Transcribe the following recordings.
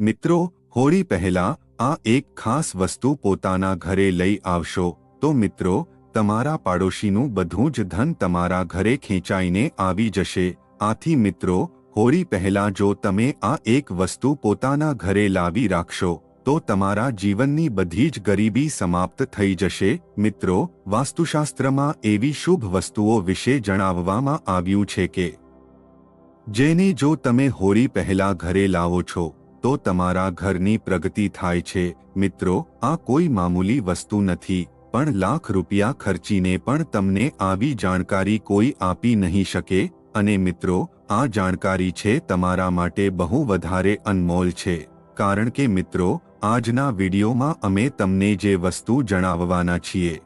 મિત્રો, હોળી પહેલા આ એક ખાસ વસ્તુ પોતાના ઘરે લઈ આવશો. તો મિત્રો, તમારા પાડોશીનું બધું જ ધન તમારા ઘરે ખેંચાઈને આવી જશે. આથી મિત્રો, હોળી પહેલા જો તમે આ એક વસ્તુ પોતાના ઘરે લાવી રાખશો, તો તમારા જીવનની બધી જ ગરીબી સમાપ્ત થઈ જશે. મિત્રો, વાસ્તુશાસ્ત્રમાં એવી શુભ વસ્તુઓ વિશે જણાવવામાં આવ્યું છે કે, જેને જો તમે હોળી પહેલા ઘરે લાવો છો તો તમારા ઘરની પ્રગતિ થાય છે. મિત્રો, આ કોઈ મામૂલી વસ્તુ નથી, પણ લાખ રૂપિયા ખર્ચીને પણ તમને આવી જાણકારી કોઈ આપી નહીં શકે. અને મિત્રો, આ જાણકારી છે તમારા માટે બહુ વધારે અનમોલ છે. કારણ કે મિત્રો, આજના વિડીયોમાં અમે તમને જે વસ્તુ જણાવવાના છીએ,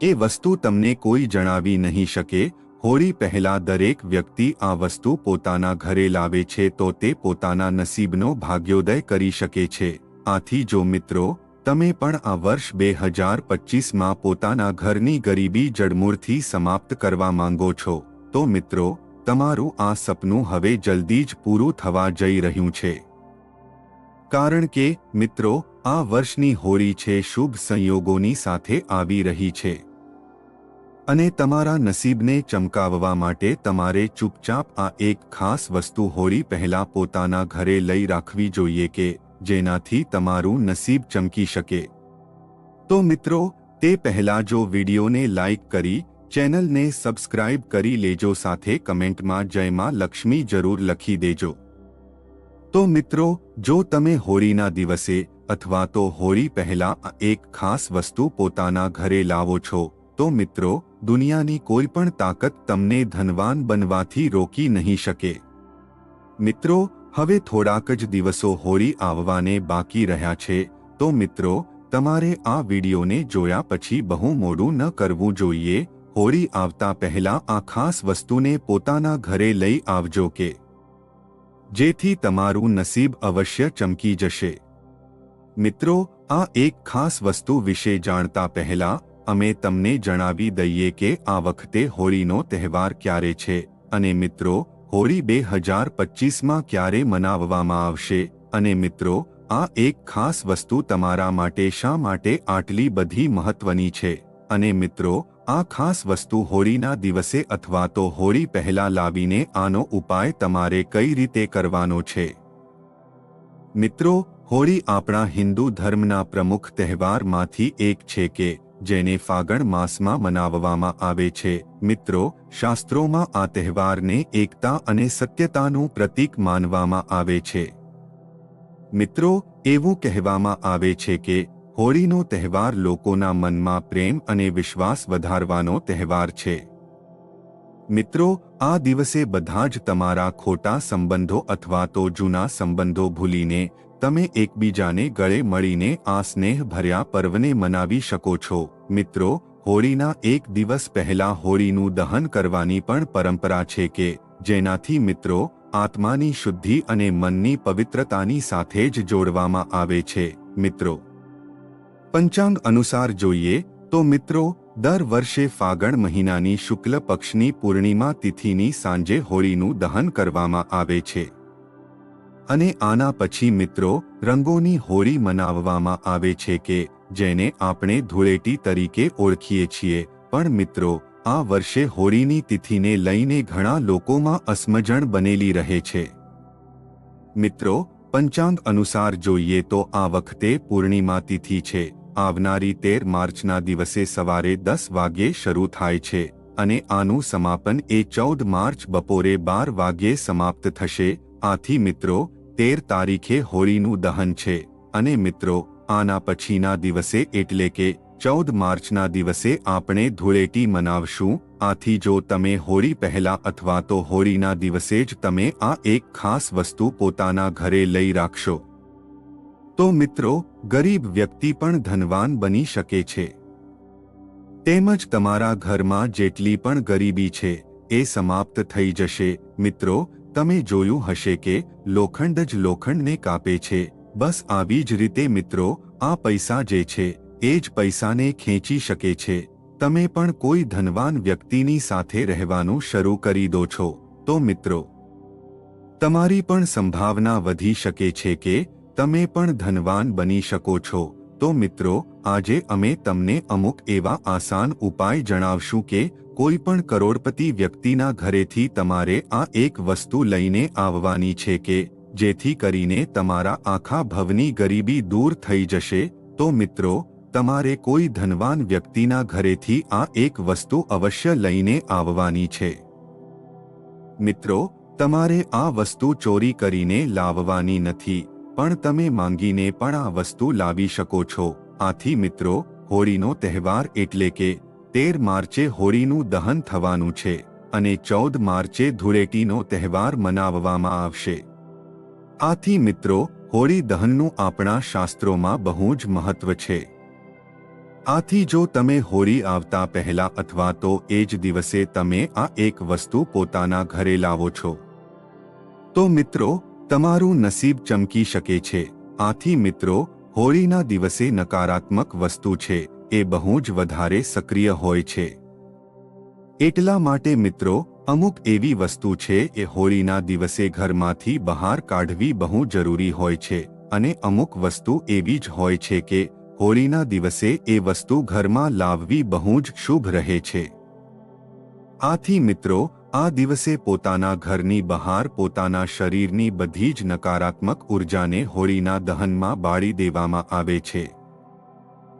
એ વસ્તુ તમને કોઈ જણાવી નહીં શકે હોળી પહેલા દરેક વ્યક્તિ આ વસ્તુ પોતાના ઘરે લાવે છે તો તે પોતાના નસીબનો ભાગ્યોદય કરી શકે છે. આથી જો મિત્રો, તમે પણ આ વર્ષ બે હજાર પચીસમાં પોતાના ઘરની ગરીબી જડમૂળથી સમાપ્ત કરવા માંગો છો, તો મિત્રો, તમારું આ સપનું હવે જલ્દી જ પૂરું થવા જઈ રહ્યું છે. કારણ કે, મિત્રો, આ વર્ષની હોળી છે શુભ સંયોગોની સાથે આવી રહી છે. અને તમારા નસીબને ચમકાવવા માટે તમારે ચૂપચાપ આ એક ખાસ વસ્તુ હોળી પહેલા પોતાના ઘરે લઈ રાખવી જોઈએ કે જેનાથી તમારું નસીબ ચમકી શકે. તો મિત્રો, તે પહેલા જો વિડીયોને લાઇક કરી, ચેનલને સબસ્ક્રાઇબ કરી લેજો સાથે કમેન્ટમાં જયમાં લક્ષ્મી જરૂર લખી દેજો. તો મિત્રો, જો તમે હોળીના દિવસે અથવા તો હોળી પહેલા એક ખાસ વસ્તુ પોતાના ઘરે લાવો છો, તો મિત્રો દુનિયાની કોઈ પણ તાકાત તમને ધનવાન બનવાથી રોકી નહીં શકે. મિત્રો, હવે થોડાક જ દિવસો હોળી આવવાને બાકી રહ્યા છે, તો મિત્રો, તમારે આ વિડીયોને જોયા પછી બહુ મોડું ન કરવું જોઈએ, હોળી આવતા પહેલા આ ખાસ વસ્તુને પોતાના ઘરે લઈ આવજો કે જેથી તમારું નસીબ અવશ્ય ચમકી જશે. મિત્રો, આ એક ખાસ વસ્તુ વિશે જાણતા પહેલા અમે તમને જણાવી દઈએ કે આ વખતે હોળીનો તહેવાર ક્યારે છે અને મિત્રો, હોળી બે હજાર પચીસમાં ક્યારે મનાવવામાં આવશે? અને મિત્રો, આ એક ખાસ વસ્તુ તમારા માટે શા માટે આટલી બધી મહત્વની છે? અને મિત્રો, આ ખાસ વસ્તુ હોળીના દિવસે અથવા તો હોળી પહેલા લાવીને આનો ઉપાય તમારે કઈ રીતે કરવાનો છે? મિત્રો, હોળી આપણા હિન્દુ ધર્મના પ્રમુખ તહેવારમાંથી એક છે કે જેને ફાગણ માસમાં મનાવવામાં આવે છે. મિત્રો, શાસ્ત્રોમાં આ તહેવારને એકતા અને સત્યતાનું પ્રતીક માનવામાં આવે છે. મિત્રો, એવું કહેવામાં આવે છે કે, હોળીનો તહેવાર લોકોના મનમાં પ્રેમ અને વિશ્વાસ વધારવાનો તહેવાર છે. મિત્રો, આ દિવસે બધા જ તમારા ખોટા સંબંધો અથવા તો જૂના સંબંધો ભૂલીને તમે એકબીજાને ગળે મળીને આ સ્નેહ ભર્યા પર્વને મનાવી શકો છો. મિત્રો, હોળીના એક દિવસ પહેલા હોળીનું દહન કરવાની પણ પરંપરા છે કે, જેનાથી મિત્રો, આત્માની શુદ્ધિ અને મનની પવિત્રતાની સાથે જ જોડવામાં આવે છે. મિત્રો, પંચાંગ અનુસાર જોઈએ, તો મિત્રો, દર વર્ષે ફાગણ મહિનાની શુક્લ પક્ષની પૂર્ણિમા તિથિની સાંજે હોળીનું દહન કરવામાં આવે છે. અને આના પછી મિત્રો, રંગોની હોળી મનાવવામાં આવે છે કે, જેને આપણે ધૂળેટી તરીકે ઓળખીએ છીએ. પણ મિત્રો, આ વર્ષે હોળીની તિથિને લઈને ઘણા લોકોમાં અસમજણ બનેલી રહે છે. મિત્રો, પંચાંગ અનુસાર જોઈએ તો આ વખતે પૂર્ણિમા તિથિ છે. આવનારી તેર માર્ચના દિવસે સવારે દસ વાગ્યે શરૂ થાય છે અને આનું સમાપન એ ચૌદ માર્ચ બપોરે બાર વાગ્યે સમાપ્ત થશે. આથી મિત્રો, તેર તારીખે હોળીનું દહન છે અને મિત્રો, આના પછીના દિવસે એટલે કે ચૌદ માર્ચના દિવસે આપણે ધૂળેટી મનાવશું. આથી જો તમે હોળી પહેલા અથવા તો હોળીના દિવસે જ તમે આ એક ખાસ વસ્તુ પોતાના ઘરે લઈ રાખશો. તો મિત્રો, ગરીબ વ્યક્તિ પણ ધનવાન બની શકે છે. તેમજ તમારા ઘરમાં જેટલી પણ ગરીબી છે, એ સમાપ્ત થઈ જશે. મિત્રો તમે જોયું હશે કે લોખંડ જ લોખંડને કાપે છે. બસ આવી જ રીતે મિત્રો, આ પૈસા જે છે, એ જ પૈસાને ખેંચી શકે છે. તમે પણ કોઈ ધનવાન વ્યક્તિની સાથે રહેવાનું શરૂ કરી દો છો. તો મિત્રો, તમારી પણ સંભાવના વધી શકે છે કે તમે પણ ધનવાન બની શકો છો. તો મિત્રો, આજે અમે તમને અમુક એવા આસાન ઉપાય જણાવશું કે કોઈ પણ કરોડપતિ વ્યક્તિના ઘરેથી તમારે આ એક વસ્તુ લઈને આવવાની છે કે જેથી કરીને તમારા આખા ભવની ગરીબી દૂર થઈ જશે. તો મિત્રો, તમારે કોઈ ધનવાન વ્યક્તિના ઘરેથી આ એક વસ્તુ અવશ્ય લઈને આવવાની છે. મિત્રો, તમારે આ વસ્તુ ચોરી કરીને લાવવાની નથી. પણ તમે માંગીને પણ આ વસ્તુ લાવી શકો છો. આથી મિત્રો, હોળીનો તહેવાર એટલે કે તેર માર્ચે હોળીનું દહન થવાનું છે અને ચૌદ માર્ચે ધૂળેટીનો તહેવાર મનાવવામાં આવશે. આથી મિત્રો, હોળી દહનનું આપણા શાસ્ત્રોમાં બહુ જ મહત્વ છે. આથી જો તમે હોળી આવતા પહેલા અથવા તો એ જ દિવસે તમે આ એક વસ્તુ પોતાના ઘરે લાવો છો. તો મિત્રો તમારું નસીબ ચમકી શકે છે. આથી મિત્રો, હોળીના દિવસે નકારાત્મક વસ્તુ છે. એ બહુ જ વધારે સક્રિય હોય છે. એટલા માટે મિત્રો, અમુક એવી વસ્તુ છે એ હોળીના દિવસે ઘરમાંથી બહાર કાઢવી બહુ જરૂરી હોય છે. અને અમુક વસ્તુ એવી જ હોય છે કે, હોળીના દિવસે એ વસ્તુ ઘરમાં લાવવી બહુ જ શુભ રહે છે. આથી મિત્રો આ દિવસે પોતાના ઘરની બહાર પોતાના શરીરની બધી જ નકારાત્મક ઉર્જાને હોળીના દહનમાં બાળી દેવામાં આવે છે.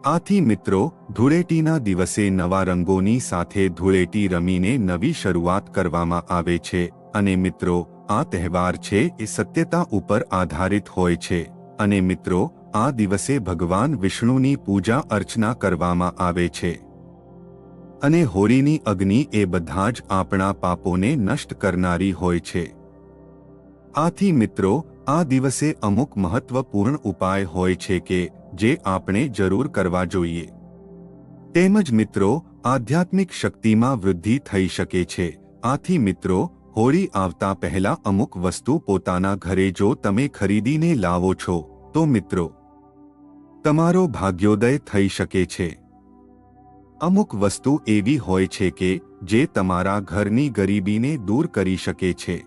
આથી મિત્રો, ધૂળેટીના દિવસે નવા રંગોની સાથે ધૂળેટી રમીને નવી શરૂઆત કરવામાં આવે છે અને મિત્રો, આ તહેવાર છે એ સત્યતા ઉપર આધારિત હોય છે અને મિત્રો, આ દિવસે ભગવાન વિષ્ણુની પૂજા અર્ચના કરવામાં આવે છે. અને હોળીની અગ્નિ એ બધા જ આપણા પાપોને નષ્ટ કરનારી હોય છે. આથી મિત્રો, આ દિવસે અમુક મહત્વપૂર્ણ ઉપાય હોય છે કે, જે આપણે જરૂર કરવા જોઈએ. તેમજ મિત્રો, આધ્યાત્મિક શક્તિમાં વૃદ્ધિ થઈ શકે છે. આથી મિત્રો, હોળી આવતા પહેલા અમુક વસ્તુ પોતાના ઘરે જો તમે ખરીદીને લાવો છો, તો મિત્રો, તમારો ભાગ્યોદય થઈ શકે છે. અમુક વસ્તુ એવી હોય છે કે, જે તમારા ઘરની ગરીબીને દૂર કરી શકે છે.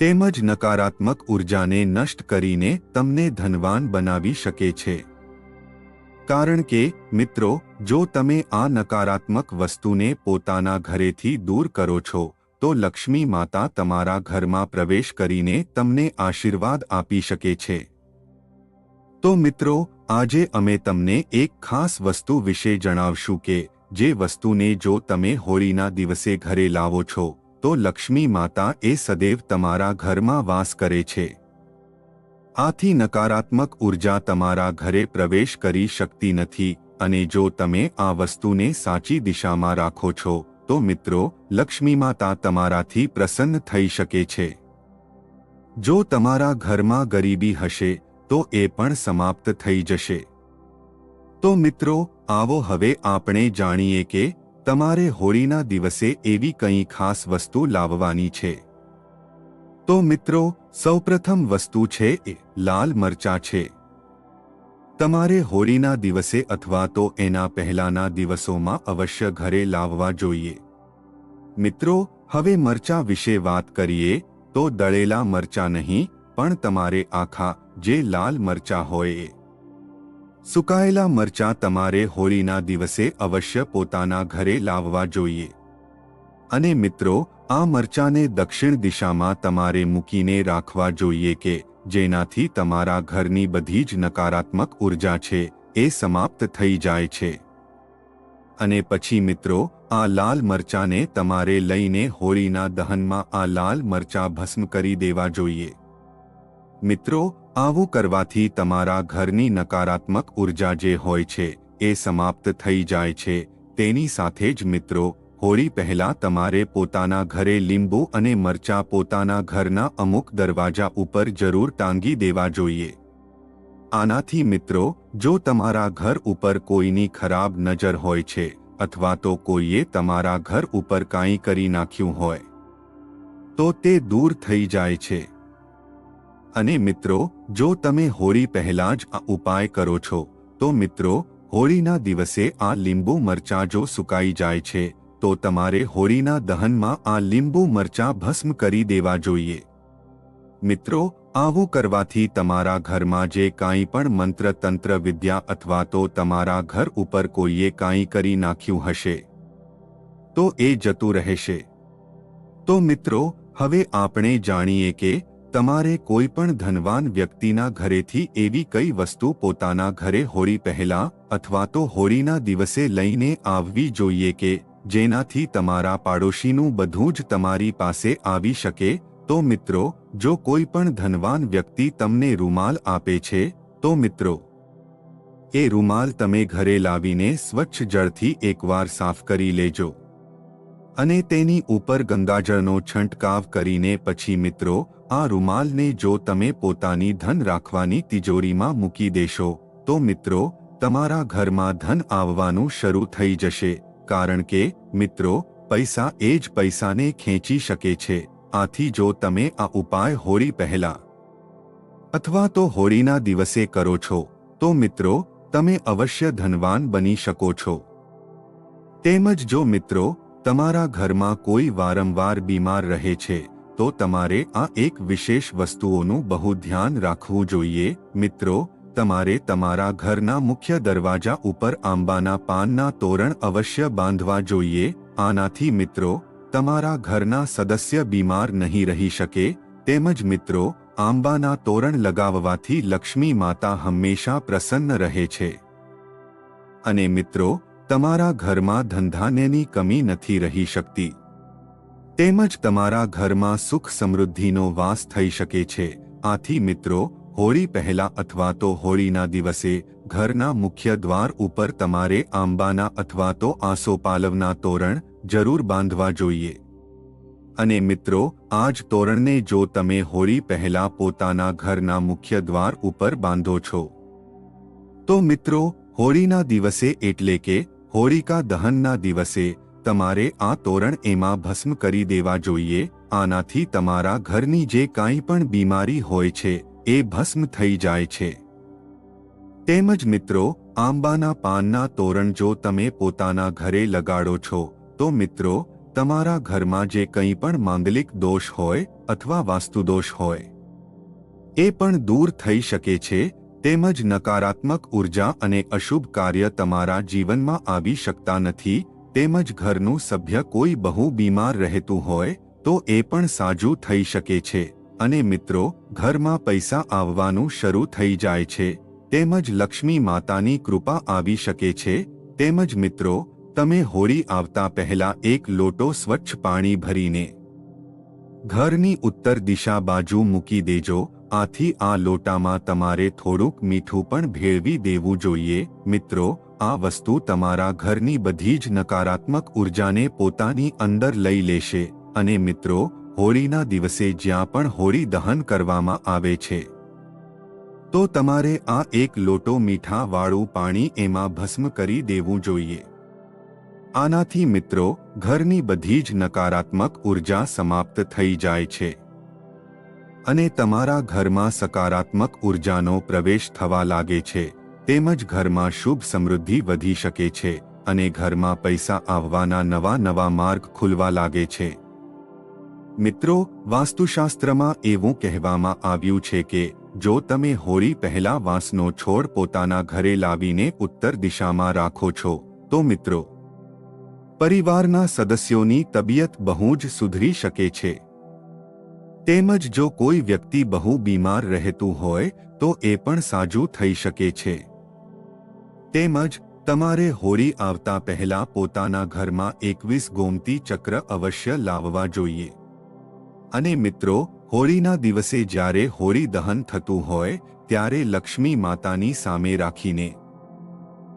તેમજ નકારાત્મક ઉર્જાને નષ્ટ કરીને તમને ધનવાન બનાવી શકે છે. કારણ કે, મિત્રો, જો તમે આ નકારાત્મક વસ્તુને પોતાના ઘરેથી દૂર કરો છો, તો લક્ષ્મી માતા તમારા ઘરમાં પ્રવેશ કરીને તમને આશીર્વાદ આપી શકે છે. તો મિત્રો, આજે અમે તમને એક ખાસ વસ્તુ વિશે જણાવશું કે, જે વસ્તુને જો તમે હોળીના દિવસે ઘરે લાવો છો, તો લક્ષ્મી માતા એ સદૈવ તમારા ઘરમાં વાસ કરે છે. આથી નકારાત્મક ઊર્જા તમારા ઘરે પ્રવેશ કરી શકતી નથી, અને જો તમે આ વસ્તુને સાચી દિશામાં રાખો છો, તો મિત્રો, લક્ષ્મી માતા તમારાથી પ્રસન્ન થઈ શકે છે. જો તમારા ઘરમાં ગરીબી હશે તો એ પણ સમાપ્ત થઈ જશે. તો મિત્રો, આવો હવે આપણે જાણીએ કે તમારે હોળીના દિવસે એવી કંઈ ખાસ વસ્તુ લાવવાની છે. તો મિત્રો, સૌપ્રથમ વસ્તુ છે એ લાલ મરચા છે. તમારે હોળીના દિવસે અથવા તો એના પહેલાના દિવસોમાં અવશ્ય ઘરે લાવવા જોઈએ. મિત્રો, હવે મરચા વિશે વાત કરીએ તો દળેલા મરચા નહીં, પણ તમારે આખા જે લાલ મરચા હોય. સુકાયેલા મરચાં તમારે હોળીના દિવસે અવશ્ય પોતાના ઘરે લાવવા જોઈએ. અને મિત્રો, આ મરચાંને દક્ષિણ દિશામાં તમારે મૂકીને રાખવા જોઈએ કે જેનાથી તમારા ઘરની બધી જ નકારાત્મક ઊર્જા છે એ સમાપ્ત થઈ જાય છે. અને પછી મિત્રો, આ લાલ મરચાંને તમારે લઈને હોળીના દહનમાં આ લાલ મરચાં ભસ્મ કરી દેવા જોઈએ. મિત્રો, આવું કરવાથી તમારા ઘરની નકારાત્મક ઊર્જા જે હોય છે, એ સમાપ્ત થઈ જાય છે. તેની સાથે જ મિત્રો, હોળી પહેલા તમારે પોતાના ઘરે લીંબુ અને મરચા પોતાના ઘરના અમુક દરવાજા ઉપર જરૂર ટાંગી દેવા જોઈએ. આનાથી મિત્રો, જો તમારા ઘર ઉપર કોઈની ખરાબ નજર હોય છે, અથવા તો કોઈએ તમારા ઘર ઉપર કાંઈ કરી નાખ્યું હોય, તો તે દૂર થઈ જાય છે. અને મિત્રો, જો તમે હોળી પહેલા જ આ ઉપાય કરો છો, તો મિત્રો, હોળીના દિવસે આ લીંબુ મરચાં જો સુકાઈ જાય છે, તો તમારે હોળીના દહનમાં આ લીંબુ મરચાં ભસ્મ કરી દેવા જોઈએ. મિત્રો, આવું કરવાથી તમારા ઘરમાં જે કાંઈ પણ મંત્ર, તંત્ર, વિદ્યા અથવા તો તમારા ઘર ઉપર કોઈએ કાંઈ કરી નાખ્યું હશે, તો એ જતું રહેશે. તો મિત્રો, હવે આપણે જાણીએ કે તમારે કોઈ પણ ધનવાન વ્યક્તિના ઘરેથી એવી કઈ વસ્તુ પોતાના ઘરે હોળી પહેલા અથવા તો હોળીના દિવસે લઈને આવવી જોઈએ કે જેનાથી તમારા પાડોશીનું બધું જ તમારી પાસે આવી શકે? તો મિત્રો, જો કોઈ પણ ધનવાન વ્યક્તિ તમને રૂમાલ આપે છે, તો મિત્રો, એ રૂમાલ તમે ઘરે લાવીને સ્વચ્છ જળથી એકવાર સાફ કરી લેજો. અને તેની ઉપર ગંગાજળનો છંટકાવ કરીને પછી મિત્રો, આ રૂમાલને જો તમે પોતાની ધન રાખવાની તિજોરીમાં મૂકી દેશો, તો મિત્રો, તમારા ઘરમાં ધન આવવાનું શરૂ થઈ જશે, કારણ કે, મિત્રો, પૈસા એ જ પૈસાને ખેંચી શકે છે, આથી જો તમે આ ઉપાય હોળી પહેલા અથવા તો હોળીના દિવસે કરો છો, તો મિત્રો, તમે અવશ્ય ધનવાન બની શકો છો. તેમજ જો મિત્રો તમારા ઘરમાં કોઈ વારંવાર બીમાર રહે છે, તો તમારે આ એક વિશેષ વસ્તુઓનું બહુ ધ્યાન રાખવું જોઈએ. મિત્રો, તમારે તમારા ઘરના મુખ્ય દરવાજા ઉપર આંબાના પાનના તોરણ અવશ્ય બાંધવા જોઈએ. આનાથી મિત્રો, તમારા ઘરના સદસ્ય બીમાર નહીં રહી શકે. તેમજ મિત્રો, આંબાના તોરણ લગાવવાથી લક્ષ્મી માતા હંમેશા પ્રસન્ન રહે છે. અને મિત્રો તમારા ઘરમાં ધંધાનેની કમી નથી રહી શકતી. તેમજ તમારા ઘરમાં સુખ સમૃદ્ધિનો વાસ થઈ શકે છે. આથી મિત્રો, હોળી પહેલા અથવા તો હોળીના દિવસે ઘરના મુખ્ય દ્વાર ઉપર તમારે આંબાના અથવા તો આસોપાલવના તોરણ જરૂર બાંધવા જોઈએ. અને મિત્રો આ જ તોરણને જો તમે હોળી પહેલા પોતાના ઘરના મુખ્ય દ્વાર ઉપર બાંધો છો. તો મિત્રો, હોળીના દિવસે એટલે કે હોળિકા દહનના દિવસે તમારે આ તોરણ એમાં ભસ્મ કરી દેવા જોઈએ, આનાથી તમારા ઘરની જે કાંઈ પણ બીમારી હોય છે, એ ભસ્મ થઈ જાય છે. તેમજ મિત્રો, આંબાના પાનના તોરણ જો તમે પોતાના ઘરે લગાડો છો, તો મિત્રો, તમારા ઘરમાં જે કંઈ પણ માંગલિક દોષ હોય અથવા વાસ્તુદોષ હોય, એ પણ દૂર થઈ શકે છે તેમજ નકારાત્મક ઊર્જા અને અશુભ કાર્ય તમારા જીવનમાં આવી શકતા નથી, તેમજ ઘરનું સભ્ય કોઈ બહુ બીમાર રહેતું હોય, તો એ પણ સાજું થઈ શકે છે. અને મિત્રો, ઘરમાં પૈસા આવવાનું શરૂ થઈ જાય છે. તેમજ લક્ષ્મી માતાની કૃપા આવી શકે છે. તેમજ મિત્રો, તમે હોળી આવતા પહેલા એક લોટો સ્વચ્છ પાણી ભરીને ઘરની ઉત્તર દિશા બાજુ મૂકી દેજો આથી આ લોટામાં તમારે થોડુંક મીઠું પણ ભેળવી દેવું જોઈએ. મિત્રો, આ વસ્તુ તમારા ઘરની બધી જ નકારાત્મક ઉર્જાને પોતાની અંદર લઈ લેશે. અને મિત્રો, હોળીના દિવસે જ્યાં પણ હોળી દહન કરવામાં આવે છે, તો તમારે આ એક લોટો મીઠાવાળું પાણી એમાં ભસ્મ કરી દેવું જોઈએ. આનાથી મિત્રો, ઘરની બધી જ નકારાત્મક ઊર્જા સમાપ્ત થઈ જાય છે. અને તમારા ઘરમાં સકારાત્મક ઉર્જાનો પ્રવેશ થવા લાગે છે, તેમજ ઘરમાં શુભ સમૃદ્ધિ વધી શકે છે અને ઘરમાં પૈસા આવવાના નવા નવા માર્ગ ખુલવા લાગે છે. મિત્રો, વાસ્તુશાસ્ત્રમાં એવું કહેવામાં આવ્યું છે કે, જો તમે હોળી પહેલા વાંસનો છોડ પોતાના ઘરે લાવીને ઉત્તર દિશામાં રાખો છો, તો મિત્રો, પરિવારના સદસ્યોની તબિયત બહુ જ સુધરી શકે છે. તેમજ જો કોઈ વ્યક્તિ બહુ બીમાર રહેતું હોય, તો એ પણ સાજું થઈ શકે છે. તેમજ, તમારે હોળી આવતા પહેલા પોતાના ઘરમાં એકવીસ ગોમતી ચક્ર અવશ્ય લાવવા જોઈએ. અને મિત્રો, હોળીના દિવસે જ્યારે હોળી દહન થતું હોય, ત્યારે લક્ષ્મી માતાની સામે રાખીને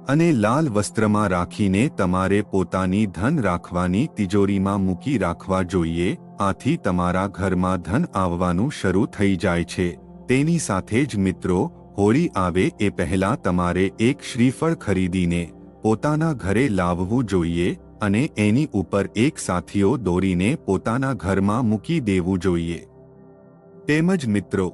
અને લાલ વસ્ત્રમાં રાખીને તમારે પોતાની ધન રાખવાની તિજોરીમાં મૂકી રાખવા જોઈએ આથી તમારા ઘરમાં ધન આવવાનું શરૂ થઈ જાય છે. તેની સાથે જ મિત્રો, હોળી આવે એ પહેલા તમારે એક શ્રીફળ ખરીદીને પોતાના ઘરે લાવવું જોઈએ અને એની ઉપર એક સાથીઓ દોરીને પોતાના ઘરમાં મૂકી દેવું જોઈએ. તેમજ મિત્રો,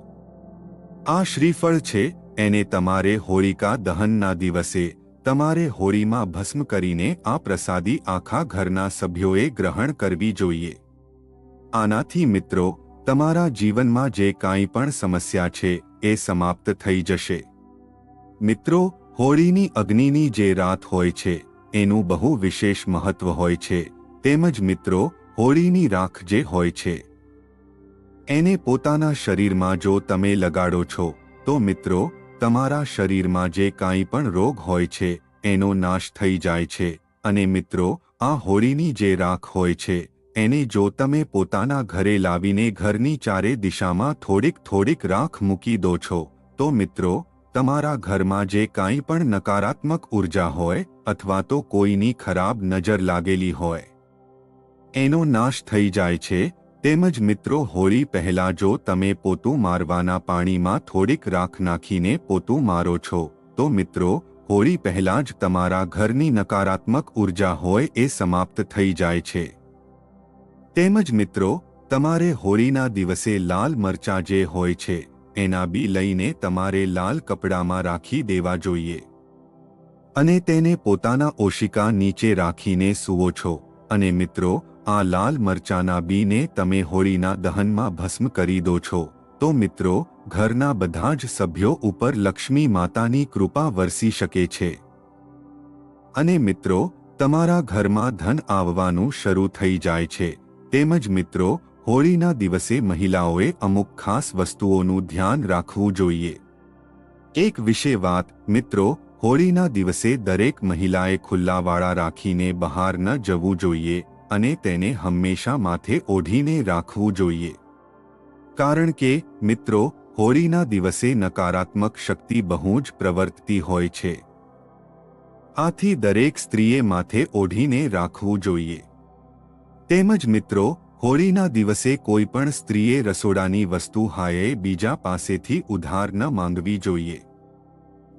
આ શ્રીફળ છે, એને તમારે હોળિકા દહનના દિવસે તમારે હોળીમાં ભસ્મ કરીને આ પ્રસાદી આખા ઘરના સભ્યોએ ગ્રહણ કરવી જોઈએ. આનાથી મિત્રો, તમારા જીવનમાં જે કાંઈ પણ સમસ્યા છે, એ સમાપ્ત થઈ જશે. મિત્રો, હોળીની અગ્નિની જે રાત હોય છે, એનું બહુ વિશેષ મહત્વ હોય છે. તેમજ મિત્રો, હોળીની રાખ જે હોય છે, એને પોતાના શરીરમાં જો તમે લગાડો છો, તો મિત્રો, તમારા શરીરમાં જે કાંઈ પણ રોગ હોય છે, એનો નાશ થઈ જાય છે. અને મિત્રો, આ હોળીની જે રાખ હોય છે એને જો તમે પોતાના ઘરે લાવીને ઘરની ચારે દિશામાં થોડીક થોડીક રાખ મૂકી દો છો, તો મિત્રો, તમારા ઘરમાં જે કાંઈ પણ નકારાત્મક ઊર્જા હોય, અથવા તો કોઈની ખરાબ નજર લાગેલી હોય, એનો નાશ થઈ જાય છે. તેમજ મિત્રો, હોળી પહેલા જો તમે પોતું મારવાના પાણીમાં થોડીક રાખ નાખીને પોતું મારો છો, તો મિત્રો, હોળી પહેલા જ તમારા ઘરની નકારાત્મક ઊર્જા હોય એ સમાપ્ત થઈ જાય છે. તેમજ મિત્રો, તમારે હોળીના દિવસે લાલ મરચાં જે હોય છે, એના બી લઈને તમારે લાલ કપડામાં રાખી દેવા જોઈએ. અને તેને પોતાના ઓશિકા નીચે રાખીને સૂવો છો. અને મિત્રો, આ લાલ મરચાના બીને તમે હોળીના દહનમાં ભસ્મ કરી દો છો. તો મિત્રો, ઘરના બધા જ સભ્યો ઉપર લક્ષ્મી માતાની કૃપા વરસી શકે છે. અને મિત્રો, તમારા ઘરમાં ધન આવવાનું શરૂ થઈ જાય છે. તેમજ મિત્રો, હોળીના દિવસે મહિલાઓએ અમુક ખાસ વસ્તુઓનું ધ્યાન રાખવું જોઈએ. એક વિશે વાત, મિત્રો, હોળીના દિવસે દરેક મહિલાએ ખુલ્લાવાળા રાખીને બહાર ન જવું જોઈએ અને તેને હંમેશા માથે ઓઢીને રાખવું જોઈએ. કારણ કે, મિત્રો, હોળીના દિવસે નકારાત્મક શક્તિ બહુ જ પ્રવર્તતી હોય છે. આથી દરેક સ્ત્રીએ માથે ઓઢીને રાખવું જોઈએ. તેમજ મિત્રો, હોળીના દિવસે કોઈ પણ સ્ત્રીએ રસોડાની વસ્તુ હાયે બીજા પાસેથી ઉધાર ન માંગવી જોઈએ.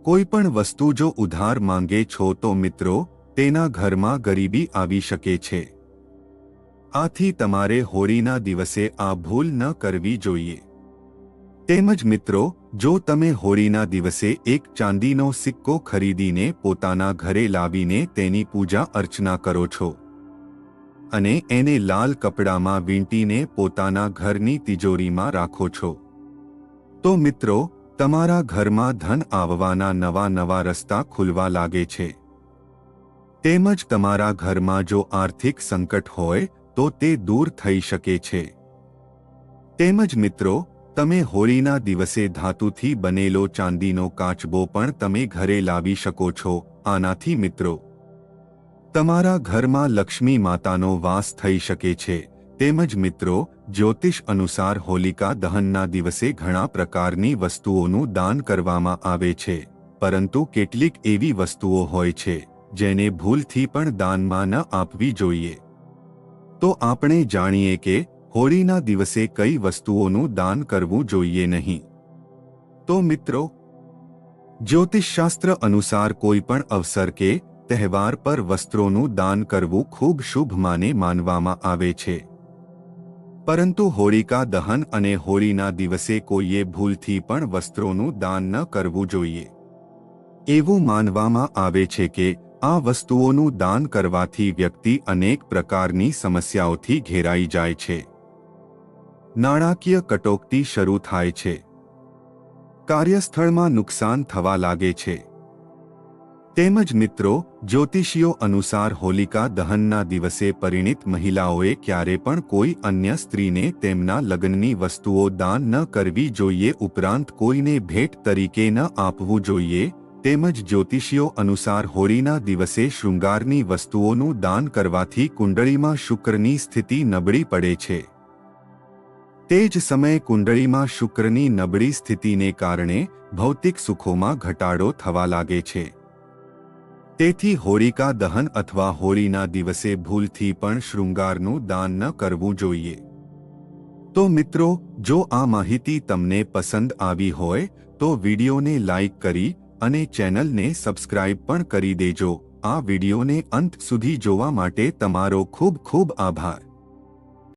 કોઈ પણ વસ્તુ જો ઉધાર માંગે છો તો મિત્રો, તેના ઘરમાં ગરીબી આવી શકે છે. આથી તમારે હોળીના દિવસે આ ભૂલ ન કરવી જોઈએ. તેમજ મિત્રો, જો તમે હોળીના દિવસે એક ચાંદીનો સિક્કો ખરીદીને પોતાના ઘરે લાવીને તેની પૂજા અર્ચના કરો છો અને એને લાલ કપડામાં વીંટીને પોતાના ઘરની તિજોરીમાં રાખો છો. તો મિત્રો, તમારા ઘરમાં ધન આવવાના નવા નવા રસ્તા ખુલવા લાગે છે. તેમજ તમારા ઘરમાં જો આર્થિક સંકટ હોય, તો તે દૂર થઈ શકે છે. તેમજ મિત્રો, તમે હોળીના દિવસે ધાતુથી બનેલો ચાંદીનો કાચબો પણ તમે ઘરે લાવી શકો છો. આનાથી મિત્રો તમારા ઘરમાં લક્ષ્મી માતાનો વાસ થઈ શકે છે. તેમજ મિત્રો, જ્યોતિષ અનુસાર હોલિકા દહનના દિવસે ઘણા પ્રકારની વસ્તુઓનું દાન કરવામાં આવે છે. પરંતુ કેટલીક એવી વસ્તુઓ હોય છે, જેને ભૂલથી પણ દાનમાં ન આપવી જોઈએ. તો આપણે જાણીએ કે, હોળીના દિવસે કઈ વસ્તુઓનું દાન કરવું જોઈએ નહીં. તો મિત્રો, જ્યોતિષશાસ્ત્ર અનુસાર કોઈ પણ અવસર કે તહેવાર પર વસ્ત્રોનું દાન કરવું ખૂબ શુભ માને માનવામાં આવે છે. પરંતુ હોળિકા દહન અને હોળીના દિવસે કોઈએ ભૂલથી પણ વસ્ત્રોનું દાન ન કરવું જોઈએ. એવું માનવામાં આવે છે કે, આ વસ્તુઓનું દાન કરવાથી વ્યક્તિ અનેક પ્રકારની સમસ્યાઓથી ઘેરાઈ જાય છે. નાણાકીય કટોકટી શરૂ થાય છે. કાર્યસ્થળમાં નુકસાન થવા લાગે છે. તેમજ મિત્રો, જ્યોતિષીઓ અનુસાર હોલિકા દહનના દિવસે પરિણિત મહિલાઓએ ક્યારે પણ કોઈ અન્ય સ્ત્રીને તેમના લગ્નની વસ્તુઓ દાન ન કરવી જોઈએ, ઉપરાંત કોઈને ભેટ તરીકે ન આપવું જોઈએ. તેમજ જ્યોતિષીઓ અનુસાર હોળીના દિવસે શૃંગારની વસ્તુઓનું દાન કરવાથી કુંડળીમાં શુક્રની સ્થિતિ નબળી પડે છે. તે જ સમયે કુંડળીમાં શુક્રની નબળી સ્થિતિને કારણે ભૌતિક સુખોમાં ઘટાડો થવા લાગે છે. તેથી હોરિકા દહન અથવા હોળીના દિવસે ભૂલથી પણ શૃંગારનું દાન ન કરવું જોઈએ. તો મિત્રો, જો આ માહિતી તમને પસંદ આવી હોય, તો વિડીયોને લાઇક કરી અને ચેનલને સબસ્ક્રાઇબ પણ કરી દેજો. આ વિડીયોને અંત સુધી જોવા માટે તમારો ખૂબ ખૂબ આભાર.